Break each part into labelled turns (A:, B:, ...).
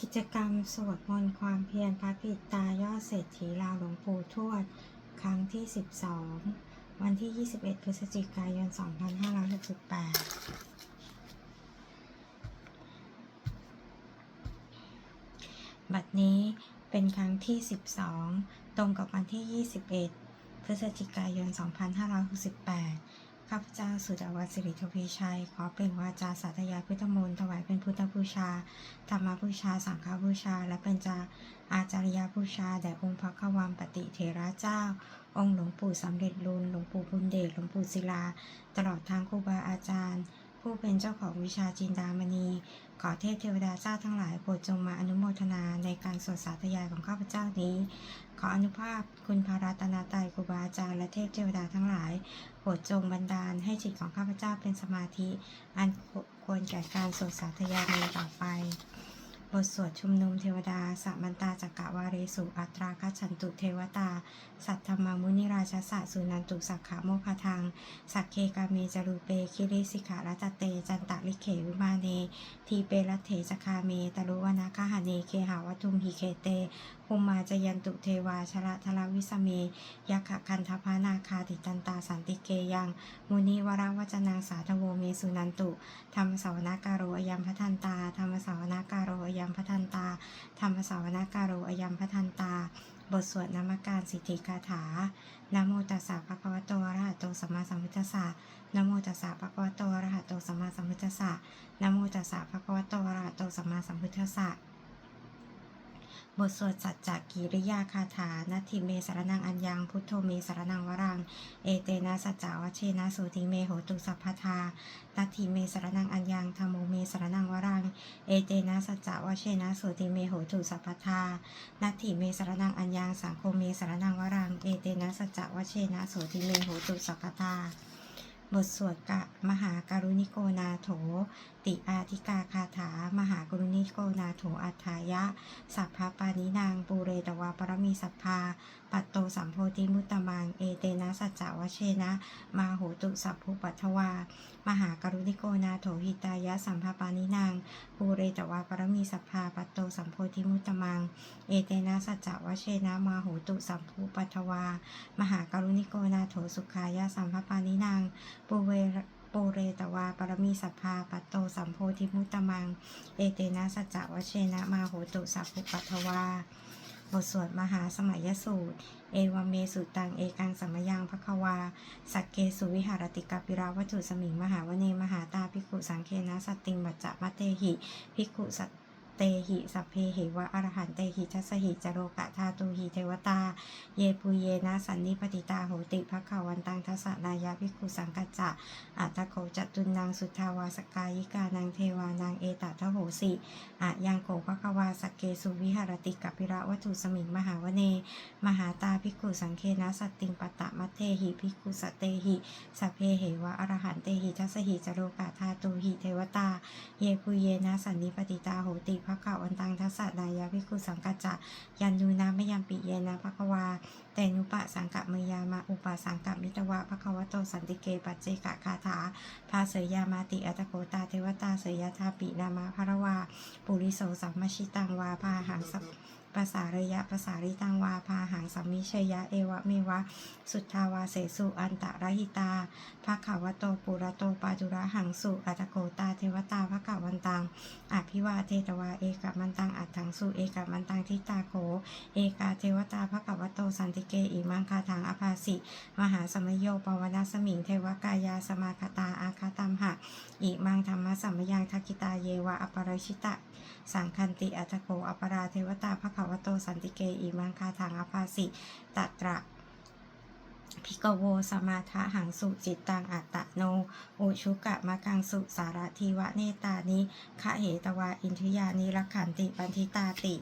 A: กิจกรรมสวดมนต์ความเพียรพระปิตายอดเศรษฐีลาวหลวงปู่ทวด ครั้งที่ 12 วันที่ 21 พฤศจิกายน 2568บัดนี้เป็นครั้งที่ 12 ตรงกับวันที่ 21 พฤศจิกายน 2568 ข้าพเจ้าสุดาวัสิริทวีชัย ขอเปล่งวาจาสาธยายพุทธมนต์ถวายเป็นพุทธบูชา ธรรมบูชา สังฆบูชา และเป็นจาอาจารยบูชา แด่องค์พระขวามปฏิเทระเจ้า องค์หลวงปู่สำเร็จลุนหลวงปู่บุญเดชหลวงปู่ศิลา ตลอดทางครูบาอาจารย์ ผู้เป็นเจ้าของวิชาจินดามณี ขอเทพเทวดาเจ้าทั้งหลายโปรดจงมาอนุโมทนาในการสวดสาธยายของข้าพเจ้านี้ ขออนุภาพคุณพระรัตนตรัยครูบาอาจารย์และเทพเทวดาทั้งหลาย โปรดจงบันดาลให้จิตของข้าพเจ้าเป็นสมาธิ อันควรแก่การสวดสาธยายในต่อไป บทสวดชุมนุมเทวดาสัมมันตาจักกะวาเรสุอัตราคัฉันตุเทวตา สัทธรรมมุนิราชสะสุนันตุสักขะโมคทังสักเคกาเมจารูเปคิริสิขารัตเต จันตะลิเขวิมาเน ทีเปรัตเถจคาเมตรุวนาคาหาเนเคหาวัตุมหิเคเต ภูมาจยันตุเทวาชระทลวิสเมยักขคันทพานาคาติตันตาสันติเกยัง มุนิวราวจนาสาธโวเมสุนันตุ ธรรมสาวนาการโรอยัมพทันตา ธรรมสาวนาการโรอยัมพทันตา ธรรมสาวนาการโรอยัมพทันตา บทสวดนามการสิทธิคาถานโมตัสสะภะคะวะโตอะระหะโตสัมมาสัมพุทธัสสะนโมตัสสะภะคะวะโตอะระหะโตสัมมาสัมพุทธัสสะนโมตัสสะภะคะวะโตอะระหะโตสัมมาสัมพุทธัสสะ บทสวดสัจจกิริยาคาถานาทิเมสารนังอัญญัง พุทโธเมสารนังวรัง เอเตนะสัจจาวชเชนะสุติเมโหตุสัพพทานาทิเมสารนังอัญญังธรรมโมเมสารนังวรัง เอเตนะสัจจาวชเชนะสุติเมโหตุสัพพทานาทิเมสารนังอัญญังสังโฆเมสารนังวรัง เอเตนะสัจจาวชเชนะสุติเมโหตุสัพพทาบทสวดกะมหาการุณิโกนาโถติอาธิกาคาถา มหากรุณิโกนาโถอัฏฐายะ สัพพปานินางปูเรตวาปรมีสัพพา ปัตโตสัมโพธิมุตตมัง เอเตนะสัจจาวเชนะ มาโหตุสัพพุปัทวา มหากรุณิโกนาโถหิตายะสัมภปานินางปูเรตวาปรมีสัพพา ปัตโตสัมโพธิมุตตมัง เอเตนะสัจจาวเชนะ มาโหตุสัพพุปัทวา มหากรุณิโกนาโถสุขายะสัมภปานินางปูเว ปูเรตวา ปรมีสัพพาปัตโตสัมโพธิมุตตมัง เอเตนะสัจจวชเชนะมาโหตุสัพพุปัทวาบทสวดมหาสมัยสูตร เอวเมสุตัง เอกังสัมยังพควา สักเกสุวิหารติกาปิราวัตถุสมิง มหาวเน มหาตาภิกขุสังเคนะสัตติงบัจจะมะเตหิภิกขุสัต เตหิสัพเพเหวะอรหันเตหิทัสสหิจโรกะธาตุหิเทวตาเยปุเยนะสันนิปติตาโหติภควันตังทัสสะนายาภิกขุสังกัจจะอัตโกจตุนังสุทธาวาสกายิกานังเทวานังเอตทโหสิอะยังโกภควาสกเกสุวิหารติกัปปิระวัตถุสมิงมหาวเนมหาตาภิกขุสังเคนะสติงปตะมัตเทหิภิกขุสตเตหิสัพเพเหวะอรหันเตหิทัสหิจโรกะธาตุหิเทวตา เยปุเยนะสันนิปติตาโหติภควันตังทัสสะนายาพิคุสังกัจจะยันยูนามยัมปิเยนะภควาแต่นุปะสังกะมยามาอุปะสังกะมิตวะภควโตสันติเกปัจเจกะคาถาภาเสยามาติอัตโกตาเทวตาเสยยทาปินามาภระวาปุริโสสัมมชิตังวาพาหังสัพภาษาระยะภาษาริตังวาพาหังสัมมิเชยะเอวะเมวะ สุทธาวาเสสุอันตะระหิตาภะขาวโตปุระโตปาจุระหังสุอัตโกตาเทวตาภะขาวันตังอภิวาเทตวาเอกมันตังอัตถังสุเอกมันตังทิตาโขเอกาเทวตาภะคะวโตสันติเกอิมังคาทังอภาสิมหาสมโยปวนาสมิงเทวกายาสมาคตาอาคาตัมหะอิมังธรรมสัมยังทักิตาเยวะอปรชิตะ สังคันติอัตโกอปราเทวตาภะควโตสันติเกอิมังคาทังอภาสิตัตระพิกโวสมาทะหังสุจิตตังอัตตะโนอุชุกะมะกังสุสารทีวะเนตานิคะเหตวาอินทยานิรักขันติปันทิตาติ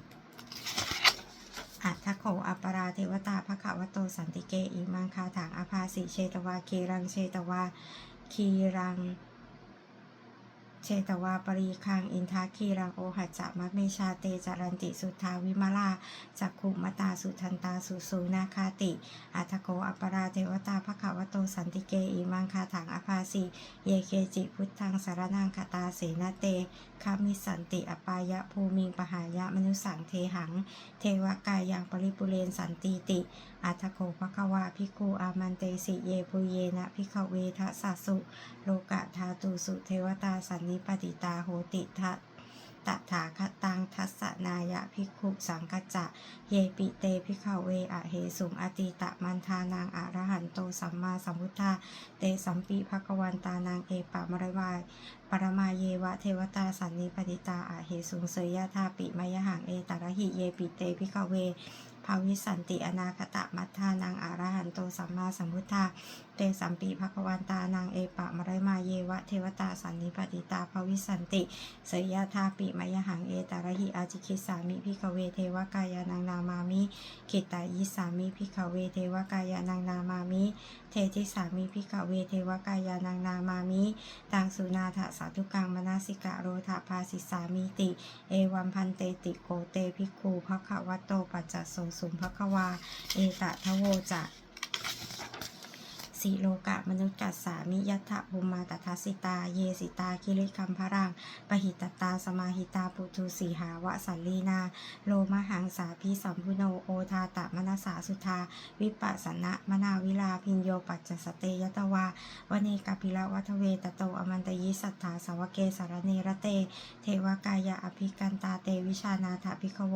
A: อัทโขอัปราเทวตาภคะวโตสันติเกอิมังคาถังอภาสิเชตวาเครังเชตวาคีรัง ชตวาปรีคังอินทาคีรังโอหัจจะมะเมชาเตจารันติสุทธาวิมาลาจักขุมตาสุทันตาสุสูนาคาติอัทโกอัปปราเทวตาภควโตสันติเกอิมังคาถังอภาสีเยเคจิพุทธังสารนังคตาเสนาเตคามิสันติอปายะภูมิงปหายะมนุสังเทหัง เทวกายยังปริปุเรนสันติติอัทโกภควาภิกขุอามันเตสิเยปุเยนะภิกขเวทะสัสสุโลกะธาตุสุเทวตาสันนิปติตาโหติทะตถาคตังทัสสนายะภิกขุสังกจะ เยปิเตภิกขเวอะเหสุงอติตะมันทานางอะระหันโตสัมมาสัมพุทธา เตสัมปีภควันตานางเอปะมรวายปรมาเยวะเทวตาสันนิปติตาอะเหสุงเสยยะธาปิมยหังเอตระหิเยปิเตภิกขเว ภาวิสันติอนาคตะมัทธานางอะรหันโตสัมมาสัมพุทธาเตสัมปีภควันตานางเอปะมะไรมาเยวะเทวตาสันนิปติตาภวิสันติเสยยะธาปิมยหังเอตาระหิอาจิคิสามิพิกเวเทวกายานางนามามิขิตายิสามิพิกเวเทวกายานางนามามิเทจิสามิพิกเวเทวกายานางนามามิตังสุนาถสาธุกังมนาสิกะโรธาภาสิสามิติ เอวัมพันเตติโกเตภิกขุภควโตปัจจโสสุมภควา เอตะทะโวจะ สีโลกะมนุษย์กัสสามิยัตถบุมาตทัสสิตา เยสิตาคิริคัมพรังปหิตตาสมาหิตาปุทุสีหาวะสัลลีนา โลมหังสาพิสัมพุโนโอทาตะมนาสาสุธา วิปัสสนะมนาวิลาพินโยปัจจสเตยตวาวเนกาปิละวัทเวตโตอมันตยิสัทธาสาวเกสารเนระเต เทวกายะอภิกันตาเตวิชานาถภิกขโว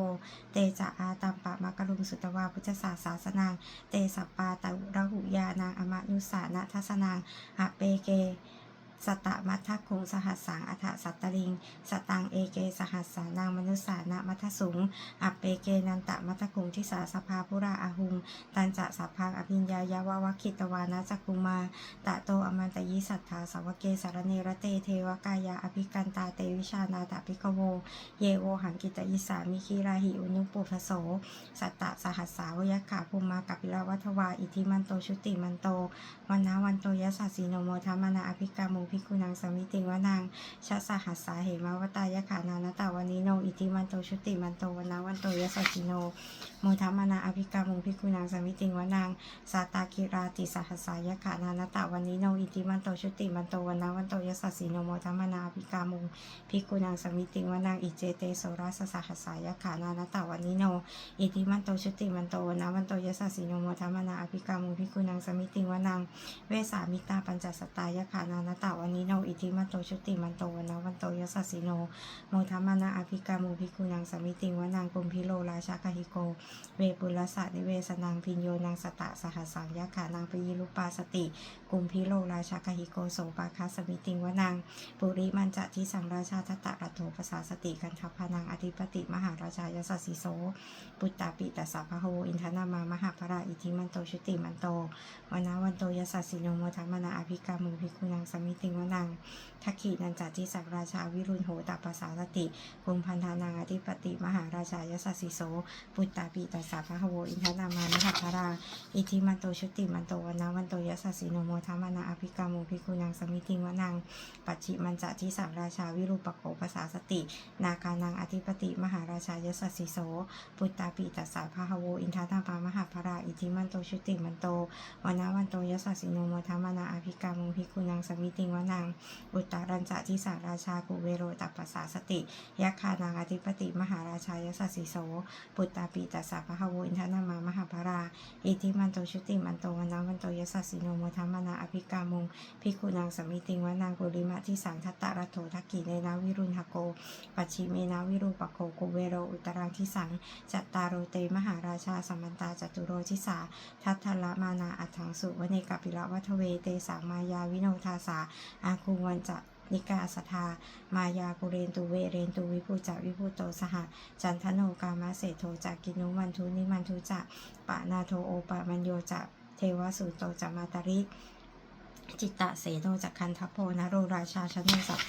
A: เตจะอาตัมปะมะกะลุงสุตวาพุทธศาสาสนังเตสัปปาตะระหุยานางอมะนุสานะทัศนางอะเปเก สตะมัทธคุงสหัสสังอัฏฐสัตตลิง สตังเอเกสหัสสานางมนุษสานะมัทสุง อัปเปเกนันตะมัทคุงทิสาสภาพุราอาหุง ตันจะสัพพังอภิญญายาววคิตวานะจักุมา ตะโตอมันตยิสัทธาสาวเกสารเนระเตเทวกายาอภิกันตาเตวิชานาตะพิกโว เยโวหังกิตยิสามิคีราหิอุนุปุพโส สัตตะสหัสสาวยขาภูมากัปิลาวัทวา อิทิมันโตชุติมันโต วันนาวันโตยสสสสีโนโมทามนาอภิกามุภิกุนังสมิติวนังชัสสหัสสาเหมาวตายขานานตาวันนิโนอิทิมันโตชุติมันโตวันนาวันโตยะสจิโน โมทามนาอภิกามุภิกุนังสมิติงวนังสาตากิราติสหัสสายขานานตาวันนิโนอิทิมันโตชุติมันโตวันนาวันโตยสสสสีโนโมทามนาอภิกามุภิกุนังสมิติงวนังอิเจเตโสรัสสหัสสายขานานตาวันนิโนอิติมันโตชุติมันโตวันะวันโตยสสสิโนโมทัมนาอภิกามุภิกุนังสมิติงวนังเวสามิตาปัญจสตายขานานตาวันนิโนอิติมันโตชุติมันโตวันะวันโตยสสสิโนโมทัมนาอภิกามุภิกุนังสมิติงวนังกุมพิโลราชาคหิโกเวปุลสะนิเวสนังพิญโยนังสตะสหสังยะขานังปยิลุปาสติ กุมพิโลราชาคหิโกโสปาคาสมิติงวนังปุริมันจะทิสังราชาทตะรัโถภาษาสติกันทัพพนังอธิปติมหาราชายสสสิโส ปุตตาปิตัสสะพะโหอินทนามามหาภราอิทิมันโตชุติมันโตวนาวันโตยสสสสิโนโมทัมมนาอภิกามุภิกุนังสมิติงวนัง ทักขีนันจัติสักราชาวิรุณโหตัปปสาสติภูมิพันธานังอธิปติ มหาราชายสสสิโส ปุตตาปิตัสสะพะโหอินทนามามหาภรา อิทิมันโตชุติมันโตวนาวันโตยสสสสิโนโมทัมมนาอภิกามุภิกุนังสมิติวนังปัจฉิมันจะทิสักราชาวิรูปโขภาษาสตินาคานังอธิปติมหาราชายสสสิโสปุตตาปิตัสสะพะหะโวอินทาตาปามหาภราอิทิมันโตชุติมันโตวนาวันโตยสสสิโนโมทัมมานาอภิกามุภิกุนังสมิติวนังอุตตารัญจะทิสาราชากุเวโรตัปปสาสติยักขานังอธิปติมหาราชายสสสิโส ปุตตาปิตัสสะพะหะโวอินทนามามหาภราอิทิมันโตชุติมันโตวันาวันโตยสสสิโนโมทัมมนาอภิกามุภิกุนังสมิติงวนังกุลิมะทิสังทัตตะระโถทักกิเนนาวิรุณหโก ปัจฉิเมนาวิรูปโคกุเวโรอุตรังทิสังจัตตารโรเตมหาราชาสัมมันตาจตุโรทิสาทัตทละมานาอัฏฐังสุวเนกปิละวัทเวเตสามายาวิโนทาสาอาคูวันจะ นิกาสทามายากุเรนตูเวเรนตูวิภูจะวิภูโตสหจันทโนกามาเศโทจากกินุมันทุนิมันทุจะปะนาโทโอปะมันโยจะเทวสุโตจะมาตาริ จิตตะเสโนจักคันทโพนโรราชาชนสพโพ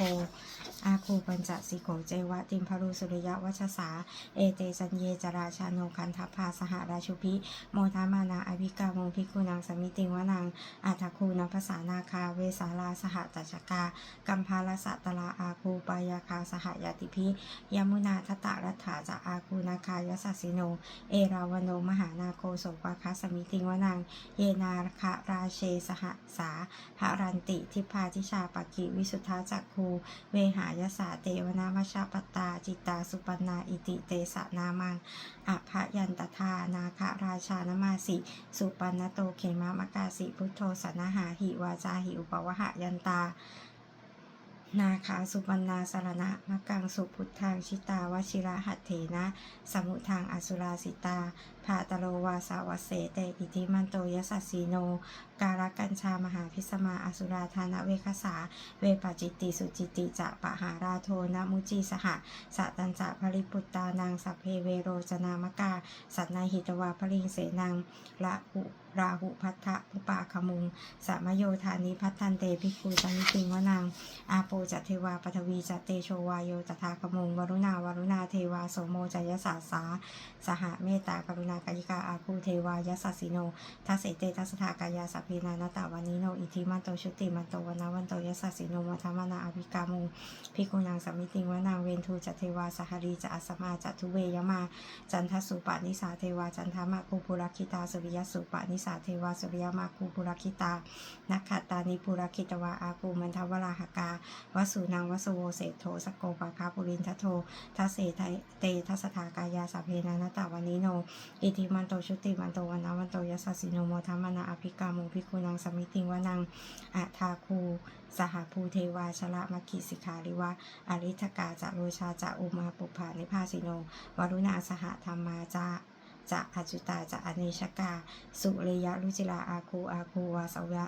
A: อาคูปัญจสิโกเจวะติมพารุสุริยวัชสา เอเตสัญเยจราชาโนคันทพาสหราชุพิ โมทามานาอภิกาโมภิกุนังสมิติวนังอัตคูนภาษานาคาเวสาลาสหตัชกา กัมพาลสัตตลาอาคูปายาคาสหยาติพิยมุนาทตะรัฐาจะอาคูนาคายสัสสิโน เอราวโนมหานาโคโสปาคาสมิติวนัง เยนาคาราเชสหสาภรันติทิพาทิชาปกิวิสุทธาจักคูเวหายสาเตวนามชาปตา จิตตาสุปนาอิติเตสนามังอภยันตทานาคราชานมาสิ สุปันโตเขมามกาสิพุทโธสนหาหิวาจาหิอุปวหยันตานาคาสุปันนาสารณะมะกังสุพุทธังชิตาวชิระหัตเถนะ สมุทางอสุราสิตา ภาตโลวาสาวเสเตอิติมันโตยสัสสีโน การกัญชามหาพิสมาอสุราธานเวคสา เวปจิตติสุจิติจะปะหาราโทนะมุจีสหะสะตันจะภริปุตตานางสัพเพเวโรจนามกา สัตนาหิตวาพลิงเสนังละหุ ราหุพัทธะอุปาคมุง สามโยธานิพัทธันเตภิกขุสมิติงวนังอาโปจัตเทวาปทวีจัตเตโชวายโยตถาคมุงวรุณาวรุณาเทวาโสโมจยสาสาสหเมตตากรุณากายิกาอาคูเทวายสัสสิโนทัสเสเตทัสสถากายาสัพเพนานตาวันนิโนอิทิมันโตชุติมันโตวันาวันโตยสัสสิโนมัทมานาอภิกามุงพิกุณังสมิติงวนางเวนทูจัตเทวาสหรีจะอัสมาจัตุเวยมา จันทสุปานิสาเทวาจันทามาคูปุรคิตาสุริยสุปานิสสาเทวาสุริยมาคูปุรคิตา นักขัตานิปุรคิตวาอากูมันทวราหกาวสุนางวสุโวเศธโทสโกปาคาปุรินทโททัสเสทเตทัสถากายาสัพเพนานตาวันนิโน อิทิมันโตชุติมันโตวันนาวันโตยัสสิโนโมทัมมนาอภิกามุภิกุนังสมิติงวนังอะทาคูสหภูเทวาชละมัคคิสิขาริวะอริทกาจะโรชาจะอุมาปุภานิพาสิโน วรุณาสหธรรมาจะ จะอจุตาจะอเนชกา สุริยะรุจิลาอาคูอาคูวาสวะ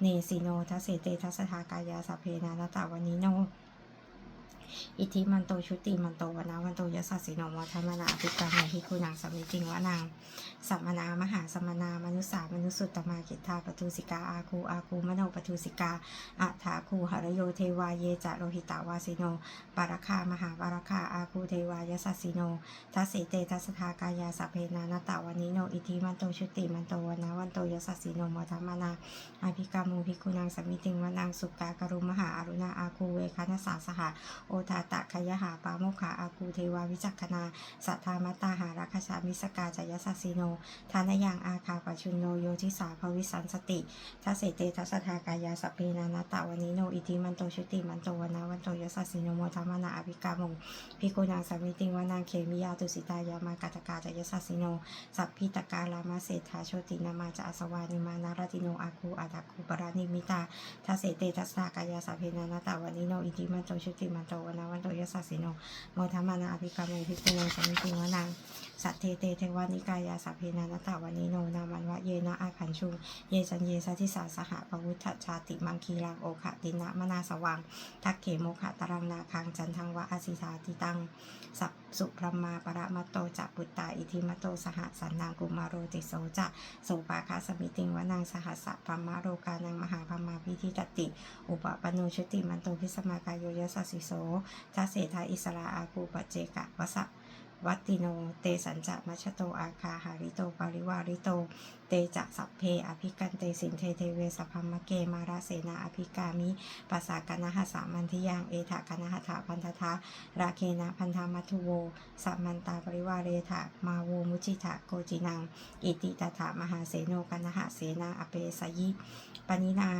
A: เนสิโนทัสเสเตทัสทากายาสเพนานตาวันนิโน อิทธิมันโตชุติมันโตวนาวันโตยสัสสิโนมทัมมานาอภิกรรมหิคุนังสมิติงวานางสัมมนามหาสัมมนามนุสามนุสุตตมากิตาปทุสิกาอาคูอาคูมโนปทุสิกาอัฏฐาคูหรโยเทวาเยจะโลหิตาวาสิโนปารคามหาวารคาอาคูเทวายสัสสิโนทัสสิเตทัสทากายาสัพเพนานตาวันนิโนอิทธิมันโตชุติมันโตวนาวันโตยสัสสิโนมทัมมานาอภิกรรมูภิกุนังสมิติงวนางสุกากรุมหาอรุณาอาคูเวคานสาสหโอทาตะคยหาปาโมขาอาคูเทวาวิจักขณาสัทธามตตาหารัคชามิสกาจายสัสสิโน ทานยังอาคาปชุนโนโยทิสาภวิสันสติทัสเสเตทัสทากายาสัพเพนานาตะวันนิโนอิทิมันโตชุติมันโตวนาวันโตยสัสสิโนโมทัมมนาอภิกรรมุภิโกนังสมิติงวนางเขมิยาตุสิตายามากาตกาจายสัสสิโน สัพพิตกาลามาเศรษฐาโชตินามาจะอสวานิมานารติโนอาคูอาตาคูปรานิมิตาทัสเสเตทัสสากายาสเพนานาตาวันนิโนอิทิมันโตชุติมันโตวนาวันโตยสัสสิโนโมทัมมานาอภิกรรมุภิกุนังสมิติงวนางสัตเทเตเทวานิกายาสัพเพนานตาวันนิโนนามันวะเยนะอาขันชุงเยจันเยสัทิสาสหปวุฒชาติมังคีรังโอคะตินะมนาสวังทักเขโมคะตรังนาคังจันทังวะอาสิสาติตัง สัพสุพรมาปรมาโตจะปุตตาอิทิมโตสหสันนางกุมารโรติโสจะโสปาคาสมิติงวนางสหัสสะพมาโรกานังมหาพมาพิธิตติ อุปปนุชุติมันตุพิสมากายโยยสสสิโสทัเสทาอิสราอากูปเจกะวสะ วัตติโน เตสัญจะมัชโตอาคาหาริโตปาริวาริโต เตจะสัพเพอภิกันเตสินเทเทเวสัพพมะเกมาราเสนาอภิกามิปัสสากนหสามันทิยังเอถากนหถาพันธทะราเคนะพันธามัทุโวสัมมันตาปริวาเรถะมาโวมุจิถะโกจินัง อิติตถามหาเสโนกันหะเสนาอเปสยิปนินา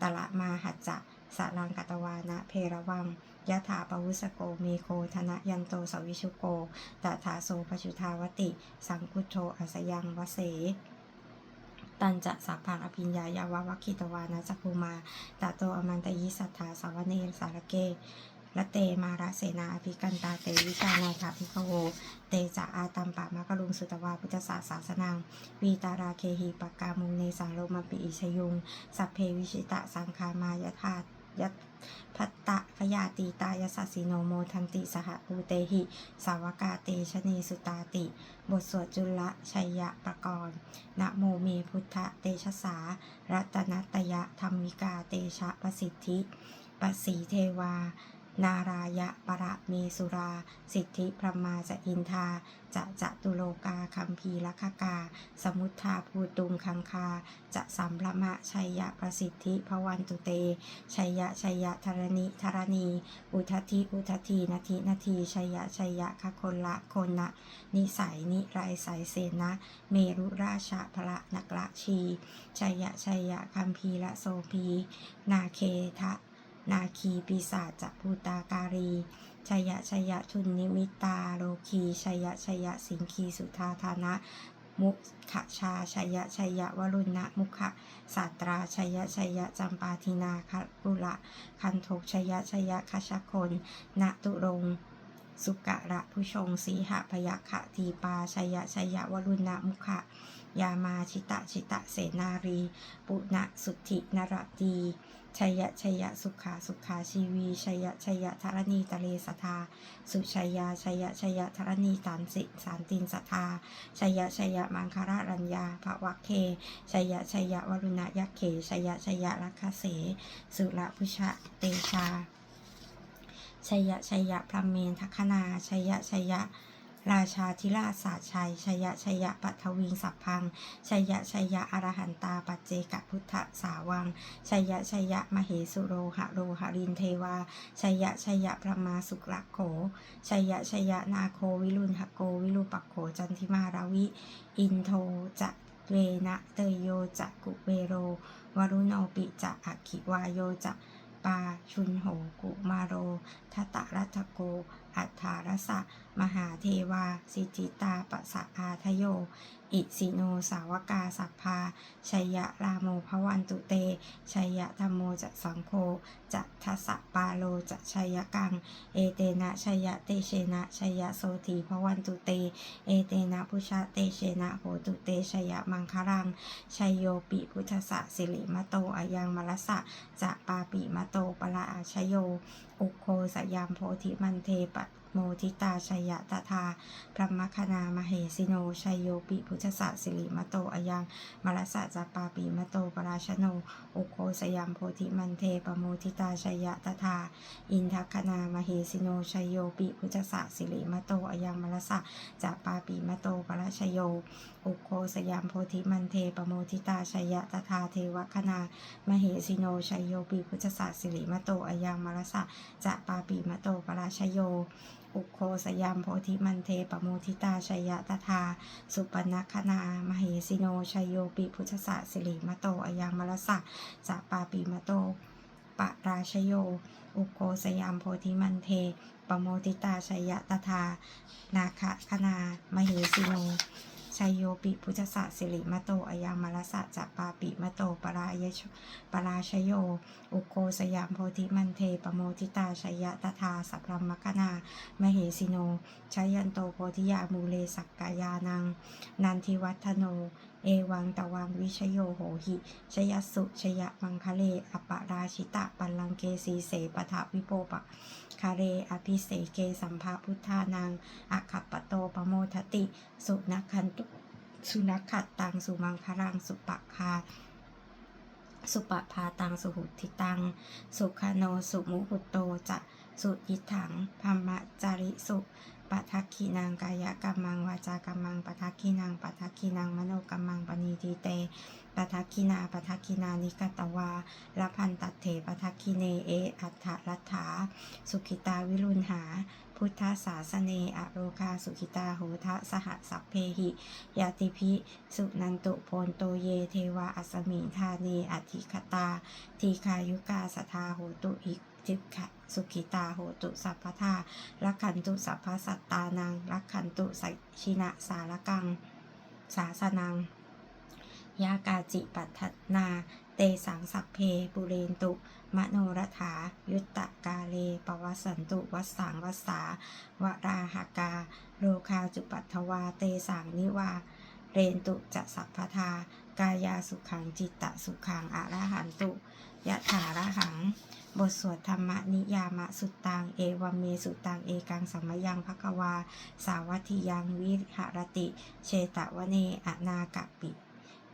A: ตละมาหัจจะสารังกัตวานะเพระวัง ยะถาปวุสโกเมโคธนะยันโตสวิชุโกตถาโสปชุทาวติ สังคุโทอัสยังวเสตันจะสัพพังอภิญญายาววัคคิตวานะจักภูมาตาโตอมันตยิสัทธาสาวเนสารเกละเตมาระเสนาอภิกันตาเตวิกานาถาภิกโวเตจะอาตัมปะมะกะลุงสุตวาพุทธศาสาสนังวีตาราเคหีปกามุงเนสังโลมาปิอิชยุง สัพเพวิชิตะสังคามายธา ยัตพัตตะพยาตีตายสัสสิโนโมทันติสหภูเตหิ สาวกาเตชะเนสุตาติ บทสวดจุลชัยยะประกรณ์นะโมเมพุทธเตชะสา รัตนัตยะธรรมิกาเตชะประสิทธิปสีเทวา นารายะประเมสุรา สิทธิพรมาจะอินทา จะจะตุโลกาคัมพีลักกา สมุทธาภูตุงคังคา จะสัมพระมะชัยยะประสิทธิพวันตุเต ชัยยะชัยยะธรณิธรณี อุทธิอุทธินาทีนาทีชัยยะชัยยะคคนละคนนะนิสัยนิไรสายเสนะ เมรุราชพระนักละชี ชัยยะชัยยะคัมพีละโสพี นาเคทะ นาคีปีศาจจะภูตาการีชยะชยะทุนนิมิตาโลคีชยะชยะสิงคีสุธาธานะมุขชาชยะชยะวรุณะมุขะสาตราชยะชยะจำปาทินาครุละคันโทกชยะชยะคชคนณตุรงสุกะระผู้ชงสีหะพยัคขะทีปาชยะชยยะวรุณะมุขะยามาชิตะชิตะเสนารี ปุณะสุทธินรตี ชัยะชัยะสุขาสุขาชีวีชัยะชัยะธรณีตะเลสทา สุชัยาชัยะชัยะธรณีตานสิสารตินสทาชัยะชัยะมังคารารัญญาภวักเคชัยะชัยะวรุณยักเขชัยะชัยะลักขเส สุรพุชะเตชาชัยะชัยะพรหมเมนทัคนาชัยะชัยยะ ราชาธิราชสาชัย ชยะชยะปัทวิงสัพพัง ชยะชยะอรหันตาปัจเจกพุทธสาวัง ชยะชยะมเหสุโรหะโรหะรินเทวา ชยะชยะพระมาสุกละโข ชยะชยะนาโควิรุณหโกวิรุปักโขจันทิมาราวิ อินโทจะเวนะเตยโยจะกุเวโร วรุโนปิจะอักขิวายโยจะปาชุนโหกุมาโรทัตตะรัตโก อัฏฐารสะ มหาเทวา สิจิตาปะสะอาทโย อิสิโนสาวกาสัพพาชัยยะรามโมภวันตุเตชัยยะธรรมโมจะสังโฆจะทัสสะปาโลจะชัยยะกัง เอเตนะชัยยะเตเชนะชัยยะโสธีภวันตุเต เอเตนะพุชะเตเชนะโหตุเตชัยยะมังครังชัยโยปิพุทธสะสิริมโตอายังมรสะจะปาปิมโตปะละอาชโย อุโคสยามโพธิมันเทปะ โมทิตาชัยตถาพระมคณามเหสิโนชัยโยปิพุทธสะสิริมโตอายังมรสะจปาปิมโตปราชโนอุโคสยามโพธิมันเทปโมทิตาชัยตถาอินทคณามเหสิโนชัยโยปิพุทธสะสิริมโตอายังมรสะจปาปิมโตปราชโยอุโคสยามโพธิมันเทปโมทิตาชัยตถาเทวคณามเหสิโนชัยโยปิพุทธสะสิริมโตอายังมรสะจะปาปิมโตปราชโย อุโคสยามโพธิมันเทปโมทิตาชัยตถาสุปนัคนา มเหสิโนชัยโยปิพุทธสะสิริมโตอยังมรสะจะปาปิมโตปราชโย อุโคสยามโพธิมันเท ปโมติตาชัยตถานาคคณามเหสิโน ชัยโยปิพุทธะสิริมโตอายังมรสะจัปาปิมโตปรายชปราชโย อุโกสยามโพธิมันเทปโมทิตาชัยะตถาสัพพรมคณามเหสิโนชัยยันโตโพธิยามูเลสักกายานัง นันทิวัฒโน เอวังตะวังวิชโยโหหิชยสุชยมังคะเลอปะราชิตะปัลลังเกสีเสปทาวิโปปะคาเรอภิเสเกสัมภาพุทธานังอัคคปโตปโมทติ สุนักขันตุสุนักขัดตังสุมังคลังสุปะคาสุปะพาตังสุหุทิตัง สุขโนสุมุหุโตจะสุยิถังพัมมะจาริสุ ปะทักขีนางกายกรรมังวาจากรรมังปะทักขีนางปะทักขีนางมโนกรรมังปณีทีเตปะทักขีนาปะทักขีนานิกตวาละพันตัดเถปะทักขีเนเออัฏฐรัตถาสุขิตาวิรุณหา พุทธศาสเนอโรคาสุขิตาโหทะสหสัพเพหิยาติพิสุนันตุโพนโตเยเทวาอัสมิธาเนอธิคตา ทีคายุกาสทาโหตุอิจิขะ สุขิตาโหตุสัพพทาลักขันตุสัพพสัตตานังลักขันตุสัชินะสารกัง สาสนัง ยากาจิปัฏนา เตสังสัพเพปุเรนตุ มโนรถา ยุตตะกาเลปวสันตุวัสสังวัสสาวราหากา โลคาจุปัตวา เตสังนิวา เรนตุจะสัพพทากายาสุขังจิตตะสุขังอะระหันตุ ยะถาระหัง บทสวดธรรมนิยามะสุตตัง เอวัมเมสุตตัง เอกังสัมยังภควา สาวัติยังวิหรติ เชตวเนอนากะปิ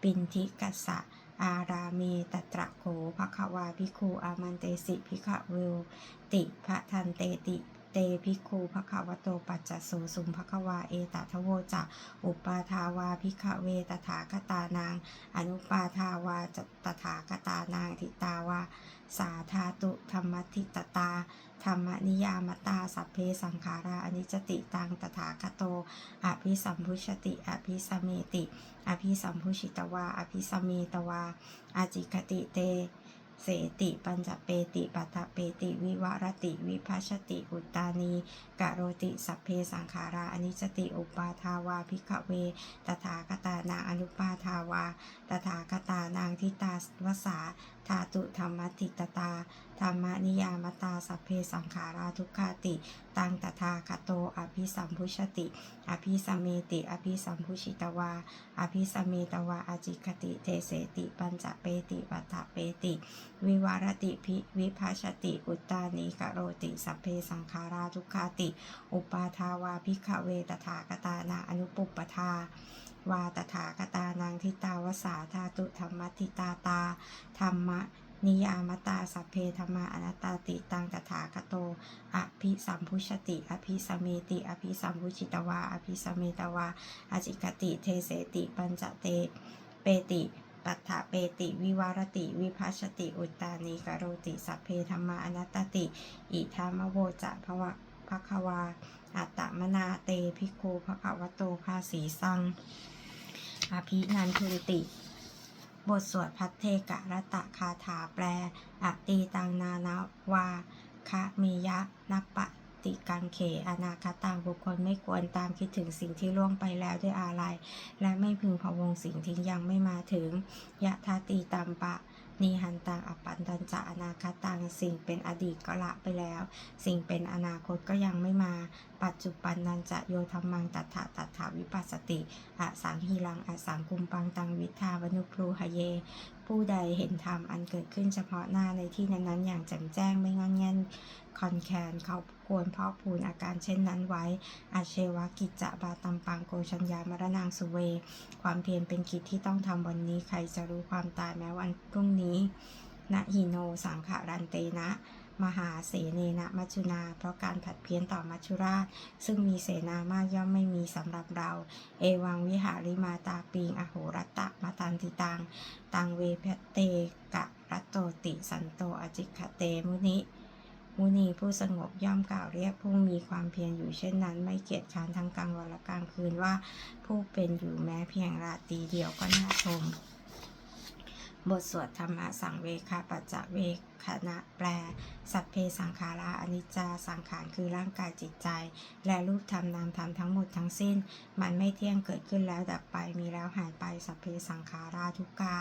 A: ปินทิกัสสะอารามีตตระโขภควาภิคุอามันเตสิภิกขเวติพระทันเตติ เตภิกขุภควโตปัจจโสสุมภควาเอตทโวจะอุปาทาวาภิกเวตถาคตานาง อนุปาทาวาจตถาคตานางทิตาวาสาธาตุธรรมทิตตาธรรมนิยามตาสัพเพสังขาราอนิจติตังตถาคโต อภิสัมพุชติ อภิสเมติ อภิสัมพุชิตวา อภิสเมตวาอาจิกติเต เสติ ปัญจเปติปัตตเปติ วิวรติ วิภัชติ อุตานีกะโรติสัพเพสังขาราอนิจติ อุปาทาวาภิกเว ตถาคตานาอนุปาทาวา ตถาคตานางทิตาวสาธาตุธรรมติตตา ธรรมนิยามตาสัพเพสังขาราทุกขาติ ตังตถาคโต อภิสัมพุชติ อภิสเมติ อภิสัมพุชิตวา อภิสเมตวาอาจิกติเทเสติปัญจเปติปัฏฐเปติ วิวารติพิวิภาชติ อุตตานีกโรติสัพเพสังขาราทุกขาติ อุปาทาวาภิกขเวตถาคตานาอนุปุปปทา วาตถาคตานางทิตาวสาธาตุธรรมทิตาตา ธรรมนิยามตาสัพเพธรรมาอนัตตาติตังตถาคโต อภิสัมพุชติ อภิสเมติ อภิสัมพุชิตวา อภิสเมตวาอจิกติ เทเสติ ปัญจเต เปติปัฏฐเปติ วิวารติ วิภัชติ อุตตานีกโรติ สัพเพธรรมาอนัตตติ อิธามโวจะภวะภควา อัตตมนาเตภิกขุภควโตภาสีสัง อภินันทุนติ บทสวดพัทเทกะรัตตะคาถาแปลอตีตังนานาวาคะเมยะนัปปะติกังเขอนาคตังบุคคลไม่ควรตามคิดถึงสิ่งที่ล่วงไปแล้วด้วยอาลัย และไม่พึงพะวงสิ่งที่ยังไม่มาถึง ยะทาตีตัมปะนีหันตังอปันตัญจะอนาคตังสิ่งเป็นอดีตก็ละไปแล้ว สิ่งเป็นอนาคตก็ยังไม่มา ปัจจุบันนันจะโยธรรมังตัถะตัถาวิปัสสติอสังหีรังอสังกุมปังตังวิทาวนุพลูหเย ผู้ใดเห็นธรรมอันเกิดขึ้นเฉพาะหน้าในที่นั้นๆ อย่างแจ่มแจ้งไม่งอนแงนคอนแคนเขาควรเพาะพูนอาการเช่นนั้นไว้ อาเชวะกิจจะบาตัมปังโกชัญญามรณางสุเว ความเพียรเป็นกิจที่ต้องทำวันนี้ใครจะรู้ความตายแม้วันพรุ่งนี้นะหิโนสังขารันเตนะ มหาเสเนนะมัจจุนา เพราะการผัดเพี้ยนต่อมัจจุราช ซึ่งมีเสนามากย่อมไม่มีสำหรับเรา เอวังวิหาริมาตาปิงอโหรตะมาตันติตัง ตังเวพเตกะรัตโตติสันโตอจิคเตมุนิมุนีผู้สงบย่อมกล่าวเรียกผู้มีความเพียรอยู่เช่นนั้น ไม่เกียจค้านทั้งกลางวันและกลางคืนว่าผู้เป็นอยู่แม้เพียงราตรีเดียวก็น่าชม บทสวดธรรมะสังเวคาปัจจเว คณะแปล สัพเพสังขาราอนิจจาสังขารคือร่างกายจิตใจ และรูปธรรมนามธรรมทั้งหมดทั้งสิ้น มันไม่เที่ยงเกิดขึ้นแล้วดับไปมีแล้วหายไปสัพเพสังขาราทุกกา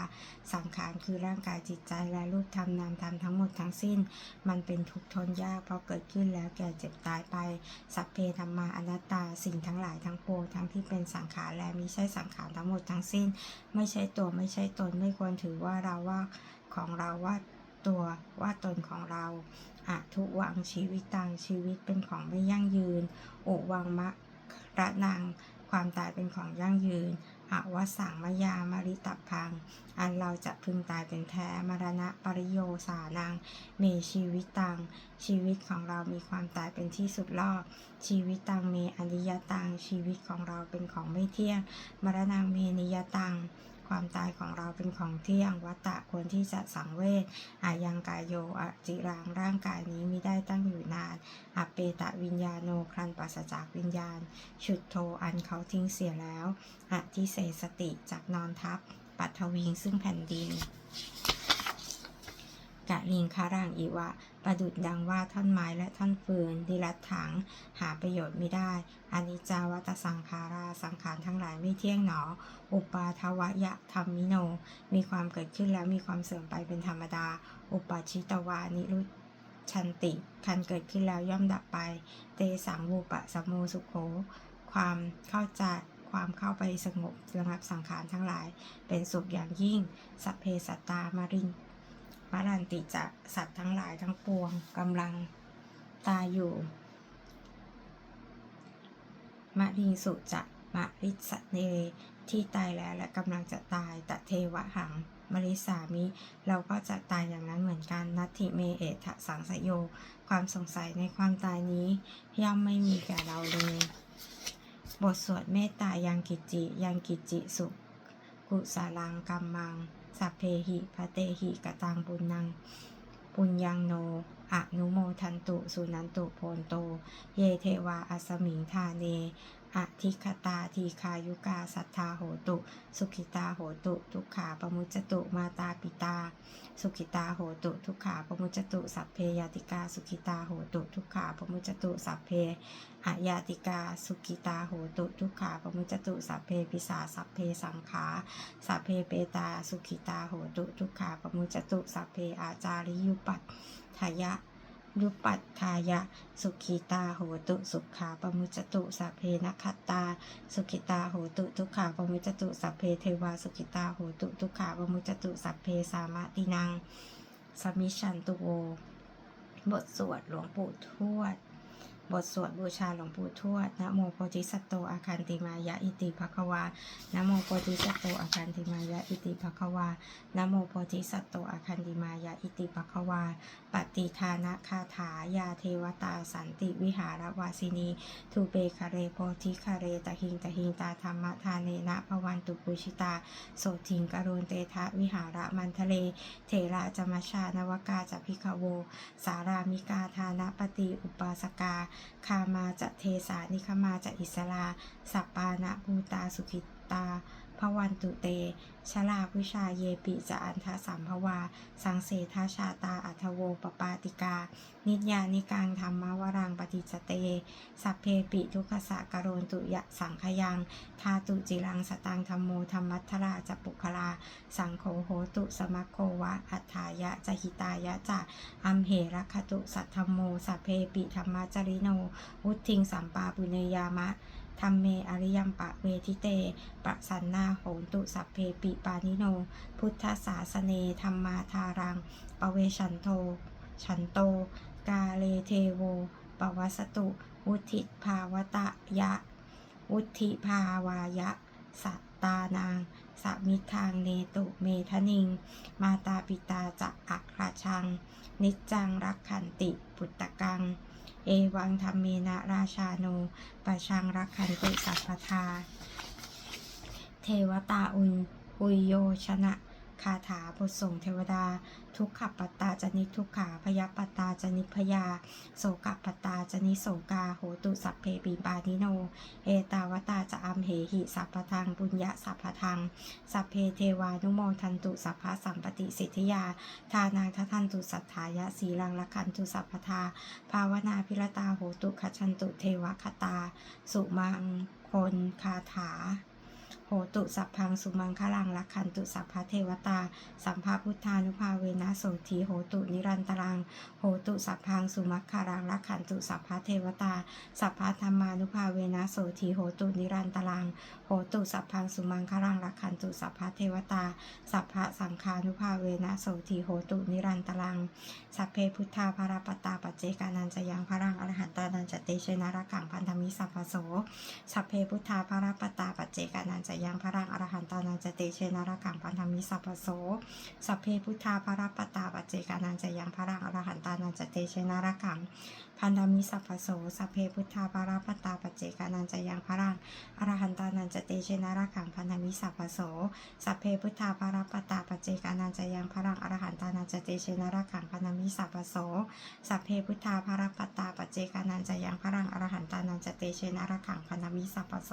A: สังขารคือร่างกายจิตใจ และรูปธรรมนามธรรมทั้งหมดทั้งสิ้น มันเป็นทุกทนยากเพราะเกิดขึ้นแล้วแก่เจ็บตายไป สัพเพธรรมาอนัตตาสิ่งทั้งหลายทั้งปวงทั้งที่เป็นสังขารและมิใช่สังขารทั้งหมดทั้งสิ้น ไม่ใช่ตัวไม่ใช่ตนไม่ควรถือว่าเราว่าของเราว่า ตัวว่าตนของเราอะทุวังชีวิตตังชีวิตเป็นของไม่ยั่งยืนอุวังมะระนัง ความตายเป็นของยั่งยืนอวสังมยามาริตับพัง อันเราจะพึงตายเป็นแท้มรณะปริโยสานัง เมชีวิตตัง ชีวิตของเรามีความตายเป็นที่สุดรอบ ชีวิตตังเมอนิยตัง ชีวิตของเราเป็นของไม่เที่ยง มรณะเมนิยตัง ความตายของเราเป็นของเที่ยงวัตตะควรที่จะสังเวชอายังกายโยอจิรังร่างกายนี้มิได้ตั้งอยู่นานอเปตะวิญญาโนครันปราศจากวิญญาณฉุดโทอันเขาทิ้งเสียแล้วอธิเสสติจากนอนทับ ปัทวิงซึ่งแผ่นดินกะลิงคารังอีวะ ประดุดดังว่าท่อนไม้และท่อนฟืนดิรัตถังหาประโยชน์ไม่ได้อนิจจาวัตสังขาราสังขารทั้งหลายไม่เที่ยงหนอ อุปาทวยะธรรมิโน มีความเกิดขึ้นแล้วมีความเสื่อมไปเป็นธรรมดา อุปาชิตวานิรุชันติคันเกิดขึ้นแล้วย่อมดับไป เตสังวูปะสมโมสุโข ความเข้าใจความเข้าไปสงบระงับสังขารทั้งหลาย เป็นสุขอย่างยิ่ง สัพเพสัตตามาริน มรันติจะสัตว์ทั้งหลายทั้งปวงกำลังตายอยู่มะริงสุจะมะริสเนที่ตายแล้วและกำลังจะตายตะเทวะหังมริสามิ เราก็จะตายอย่างนั้นเหมือนกันนัตถิเมเอทะสังสยโย ความสงสัยในความตายนี้ ย่อมไม่มีแก่เราเลย บทสวดเมตตายังกิจิ ยังกิจจิสุ กุสาลังกัมมัง สัพเพหิพระเตหิกะตังบุญนัง ปุญญังโนอนุโมทันตุสุนันตุโพนโต เยเทวาอัสมิงทาเน อธิคตาทีคายุกาสัทธาโหตุ สุขิตาโหตุ ทุกขาปมุจจตุมาตาปิตา สุขิตาโหตุ ทุกขาปมุจจตุสัพเพยาติกาสุขิตาโหตุ ทุกขาปมุจจตุสัพเพอายาติกาสุขิตาโหตุ ทุกขาปมุจจตุสัพเพปิสาสัพเพสังขาสัพเพเปตาสุขิตาโหตุ ทุกขาปมุจจตุสัพเพอาจาริยุปัตถายะ ยุปัตทายะ สุขีตาโหตุ สุขาปมุจจตุสัพเพนัคตา สุขิตาโหตุ ทุกขาปมุจจตุสัพเพเทวา สุขิตาโหตุ ทุกขาปมุจจตุสัพเพสามะตินัง สมิชันตุโว บทสวดหลวงปู่ทวด บทสวดบูชาหลวงปู่ทวด นะโมโพธิสัตโตอาคันติมายะอิติภควา นะโมโพธิสัตโตอาคันติมายะอิติภควา นะโมโพธิสัตโตอาคันติมายะอิติภควาปฏิทานะคาถายาเทวตาสันติวิหารวาสินี ทูเปคาเรโพธิคาเรตะหิงตะหิงตาธรรมทานเนนะภวันตุปุชิตา โสทิงกรุณเตทะวิหารมันทะเลเถระจมชานวกาจะพิคโว สารามิกาทานะปฏิอุปาสกา คามาจะเทสานิคมาจะอิสลาสัปปานะภูตาสุขิตา พวันตุเต ชลาพุชาเยปิจะอันทสัมภวา สังเสทาชาตาอัทโวปปาติกา นิยานิกังธรรมวรังปฏิจเต สัพเพปิทุกสะกโรนตุยะสังขยังทาตุจิรังสตังธรรมโมธรรมัทธราจะปุคลา สังโฆโหตุสมัคโควะ อัฏฐายะจะหิตายะจะอัมเหรัคตุสัทธมโมสัพเพปิธรรมจริโนวุทิงสัมปาปุเนยามะ ธรรมเมอริยมปะเวทิเต ปะสันนาโหนตุสัพเพปิปานิโน พุทธศาสเนธรรมาทารัง ปเวชันโท ฉันโต กาเลเทโว ปวัสตุ วุธิภาวตะยะ วุธิภาวายะ สัตตานางสมิทางเนตุเมทนิง มาตาปิตาจะอักราชัง นิจจังรักขันติปุตตะกัง เอวังธรรมเมนะราชาโนปะชังรักขันติสัพพทา เทวตาอุนอุยโยชนะคาถาบทส่งเทวดา ทุกขปัตตาจนิทุกขาพยาปัตตาจนิพยา โสกปัตตาจนิโสกาโหตุสัพเพปีปานิโน เอตาวตาจะอัมเหหิสัพพทังปุญญะสัพพทัง สัพเพเทวานุโมทันตุสัพพะสัมปติสิทธิยา ทานังทัทันตุสัทธายะสีลังละคันตุสัพพทา ภาวนาพิรตาโหตุขชันตุเทวคตา สุมังคนคาถา โหตุสัพพังสุมังคลังลักขันตุสัพพะเทวตา สัมภาพุทธานุภาเวนะโสทีโหตุนิรันตรัง โหตุสัพพังสุมัคคารังลักขันตุสัพพะเทวตา สัพพะธรรมานุภาเวนะโสทีโหตุนิรันตรัง โหตุสัพพังสุมังคลังลักขันตุสัพพะเทวตา สัพพะสังฆานุภาเวนะโสทีโหตุนิรันตรัง สัพเพพุทธาภารปตาปัจเจกานันจะยังพรังอรหันตานันจะเตชนะรักขังพันธมิสัพพโส สัพเพพุทธาภารปตาปัจเจกานันจะยังพรังอรหันตานันจะเตชนะรักขังพันธมิสัพพโส สัพเพพุทธาภารปตาปัจเจกานันจะยังพรังอรหันตานันจะเตชนะรักขังพันธมิสัพพโส สัพเพพุทธาภารปตตาปัจเจกานันจะยังพรังอรหันตานันจะเตเชนะรักขังพันธมิสัพพโส สัพเพพุทธาภารปตาปเจกานันจยังพรังอรหันตานันจเตเชนะรักขังพันธมิสัพพโส สัพเพพุทธาภารปตาปเจกานันจยังพรังอรหันตานันจเตเชนะระขังพันธมิสัพพโส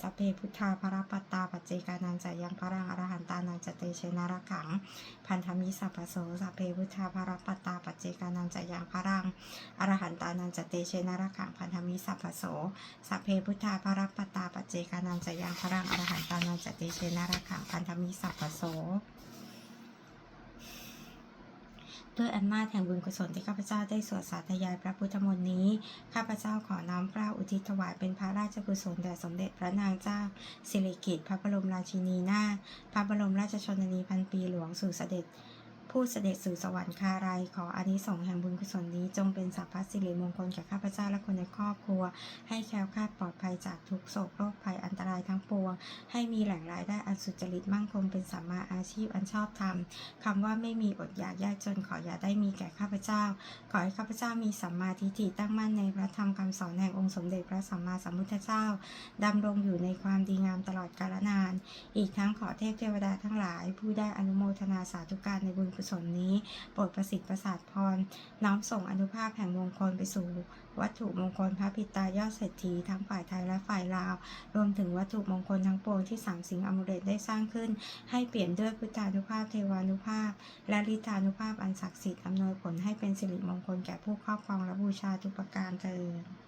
A: สัพเพพุทธาภารปตาปเจกานันจยังพรังอรหันตานันจเตเชนะระขังพันธมิสัพพโสสัพเพพุทธาภารปตตาปัจเจกานันจยังพรังอรหันตานันจเตเชนะระขังพันธมิสัพพโส สัพเพพุทธาภารปตาปเจกานันจะยังพระรังอรหันตานันจะเตเชนระขังพันธมิสัพพโสด้วยอำนาจแห่งบุญกุศลที่ข้าพเจ้าได้สวดสาธยายพระพุทธมนต์นี้ ข้าพเจ้าขอน้อมเกล้าอุทิศถวายเป็นพระราชกุศลแด่สมเด็จพระนางเจ้า สิริกิติ์พระบรมราชินีนาถพระบรมราชชนนีพันปีหลวงสู่เสด็จ ผู้เสด็จสู่สวรรคาลัยขออานิสงส์แห่งบุญกุศลนี้จงเป็นสัพพสิริมงคลแก่ข้าพเจ้าและคนในครอบครัว ให้แคล้วคลาดปลอดภัยจากทุกโศกโรคภัยอันตรายทั้งปวง ให้มีแหล่งรายได้อันสุจริตมั่งคงเป็นสัมมาอาชีพอันชอบธรรมคำว่าไม่มีอดอยากยากจนขออย่าได้มีแก่ข้าพเจ้า ขอให้ข้าพเจ้ามีสัมมาทิฏฐิตั้งมั่นในพระธรรมคำสอนแห่งองค์สมเด็จพระสัมมาสัมพุทธเจ้าดำรงอยู่ในความดีงามตลอดกาลนาน อีกทั้งขอเทพเทวดาทั้งหลาย ผู้ได้อนุโมทนาสาธุการในบุญกุศลนี้ โปรดประสิทธิ์ประสาทพร น้อมส่งอนุภาพแห่งมงคลไปสู่ วัตถุมงคลพระพิตายอดเศรษฐีทั้งฝ่ายไทยและฝ่ายลาว รวมถึงวัตถุมงคลทั้งปวงที่สามสิงห์อมุเรตได้สร้างขึ้น ให้เปลี่ยนด้วยพุทธานุภาพเทวานุภาพ และฤทธานุภาพอันศักดิ์สิทธิ์อำนวยผลให้เป็นสิริมงคลแก่ผู้ครอบครองและบูชาทุกประการเถิด